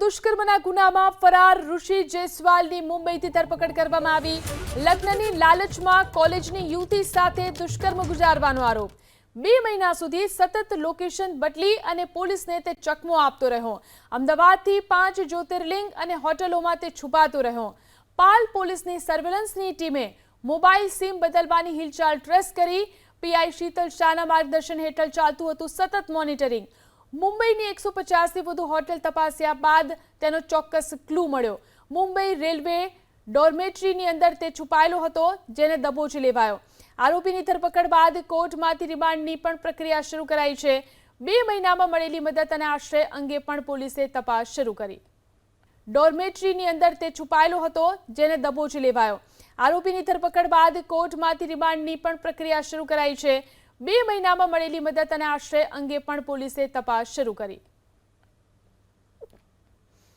દુષ્કર્મના ગુનામાં ફરાર ઋષિ જયસ્વાલની મુંબઈથી ધરપકડ કરવામાં આવી. લગ્નની લાલચમાં કોલેજની યુવતી સાથે દુષ્કર્મ ગુજારવાનો આરોપ. બે મહિના સુધી સતત લોકેશન બદલી અને પોલીસને તે ચકમો આપતો રહ્યો. અમદાવાદથી પાંચ જ્યોતિર્લિંગ અને હોટલોમાં તે છુપાતો રહ્યો. પાલ પોલીસની સર્વેલન્સની ટીમે મોબાઈલ સિમ બદલવાની હિલચાલ ટ્રેસ કરી. પીઆઈ શીતલ શાહના માર્ગદર્શન હેઠળ ચાલતું હતું સતત મોનિટરિંગ. મુંબઈની એકસો પચાસથી વધુ હોટેલ તપાસ્યા બાદ તેનો ચોક્કસ ક્લુ મળ્યો. મુંબઈ રેલવે ડોર્મેટરીની અંદર તે છુપાયેલો હતો, જેને દબોચી લેવાયો. આરોપીની ધરપકડ બાદ કોર્ટમાંથી રિમાન્ડની પણ પ્રક્રિયા શરૂ કરાઈ છે. બે મહિનામાં મળેલી મદદ અને આશ્રય અંગે પણ પોલીસે તપાસ શરૂ કરી. ડોર્મેટરીની અંદર તે છુપાયેલો હતો, જેને દબોચી લેવાયો. આરોપીની ધરપકડ બાદ કોર્ટમાંથી રિમાન્ડની પણ પ્રક્રિયા શરૂ કરાઈ છે. બે મહિનામાં મળેલી મદદ અને આશ્રય અંગે પણ પોલીસે તપાસ શરૂ કરી.